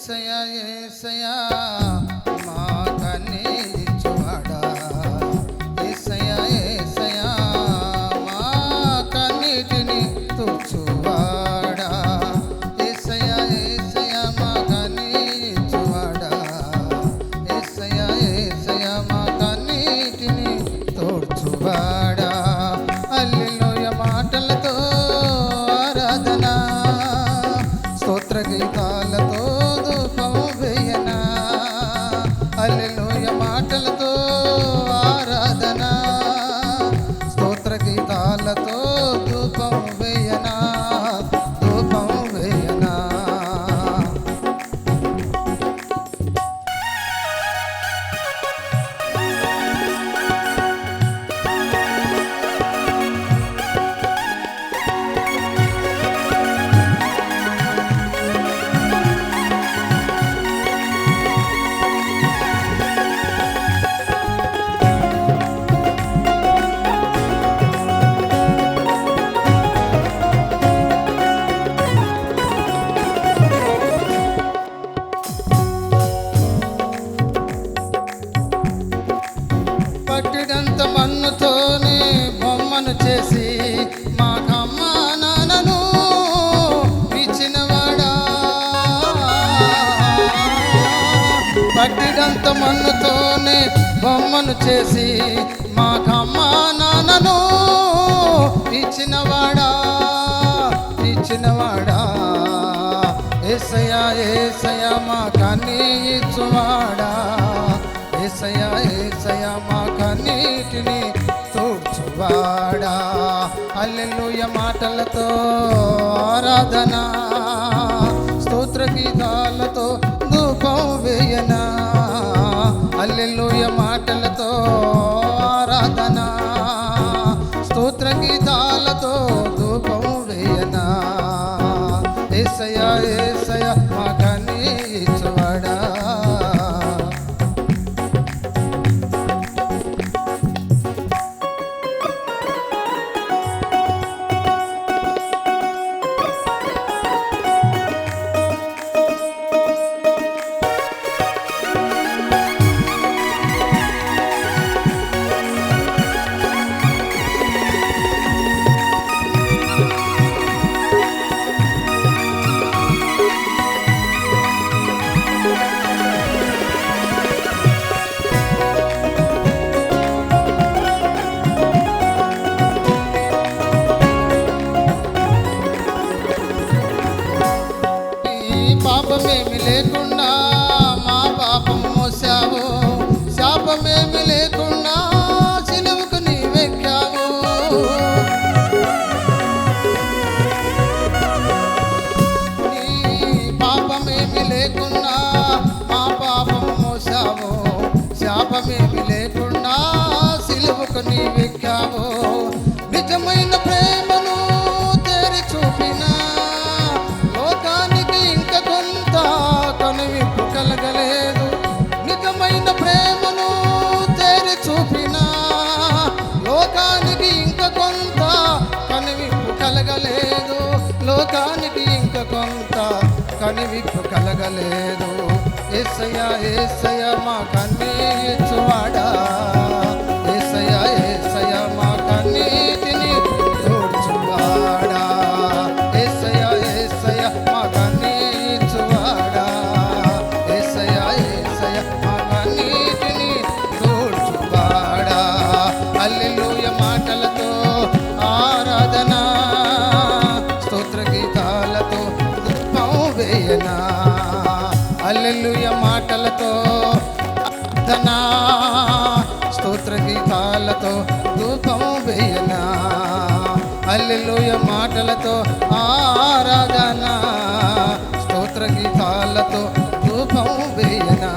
ఏసయా ఏసయా మా కన్నీచువాడా ఏసయా ఏసయా మా కన్నీటిని తుడుచువాడా? ఏసయా ఏసయా మా కన్నీచువాడా ఏసయా ఏసయా మా కన్నీటిని తోడ్చువాడా? అల్లెలోయ మాటలతో ఆరాధన స్తోత్ర గీతాలతో చేసి మా నాన్నను ఇచ్చినవాడా పట్టిడంత మన్నుతోనే బొమ్మను చేసి మాకమ్మ నాన్నను ఇచ్చినవాడా ఇచ్చినవాడా ఏసయా ఏసయా మా కన్నీ ఇచ్చువాడా. పాటలతో ఆరాధన స్తోత్ర గీతాలతో ధూపం వేయన అల్లెలుయ మాటలతో లేకుండా మా పాపం మోసావు. శాపమేమి లేకుండా లోకానికి ఇంక కొంత కనివిప్పు కలగలేదు. ఏసయ్య ఏసయ్య మా కన్నీచువాడా అల్లెలూయ మాటలతో ఆరాధన స్తోత్ర గీతాలతో ధూపం వేయనా. అల్లెలూయ మాటలతో ఆరాధనా స్తోత్ర గీతాలతో ధూపం వేయనా.